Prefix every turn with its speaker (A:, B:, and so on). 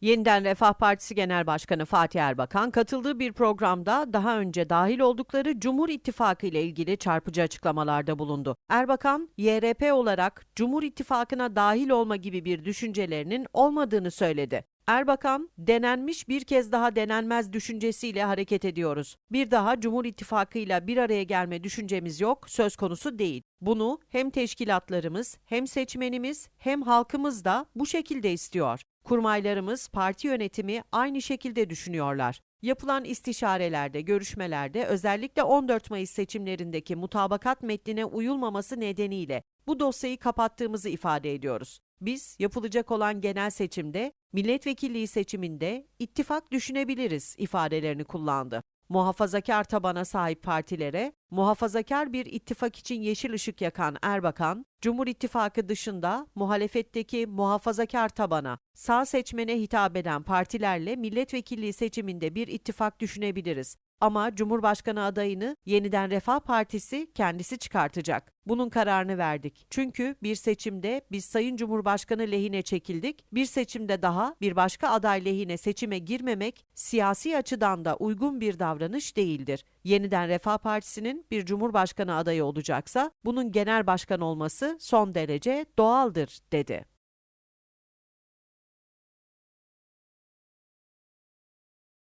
A: Yeniden Refah Partisi Genel Başkanı Fatih Erbakan katıldığı bir programda daha önce dahil oldukları Cumhur İttifakı ile ilgili çarpıcı açıklamalarda bulundu. Erbakan, YRP olarak Cumhur İttifakı'na dahil olma gibi bir düşüncelerinin olmadığını söyledi. Erbakan, denenmiş bir kez daha denenmez düşüncesiyle hareket ediyoruz. Bir daha Cumhur İttifakı'yla bir araya gelme düşüncemiz yok, söz konusu değil. Bunu hem teşkilatlarımız, hem seçmenimiz, hem halkımız da bu şekilde istiyor. Kurmaylarımız, parti yönetimi aynı şekilde düşünüyorlar. Yapılan istişarelerde, görüşmelerde özellikle 14 Mayıs seçimlerindeki mutabakat metnine uyulmaması nedeniyle bu dosyayı kapattığımızı ifade ediyoruz. Biz yapılacak olan genel seçimde, milletvekilliği seçiminde ittifak düşünebiliriz ifadelerini kullandı. Muhafazakar tabana sahip partilere, muhafazakar bir ittifak için yeşil ışık yakan Erbakan, Cumhur İttifakı dışında muhalefetteki muhafazakar tabana, sağ seçmene hitap eden partilerle milletvekilliği seçiminde bir ittifak düşünebiliriz. Ama Cumhurbaşkanı adayını yeniden Refah Partisi kendisi çıkartacak. Bunun kararını verdik. Çünkü bir seçimde biz Sayın Cumhurbaşkanı lehine çekildik. Bir seçimde daha bir başka aday lehine seçime girmemek siyasi açıdan da uygun bir davranış değildir. Yeniden Refah Partisi'nin bir Cumhurbaşkanı adayı olacaksa bunun genel başkan olması son derece doğaldır dedi.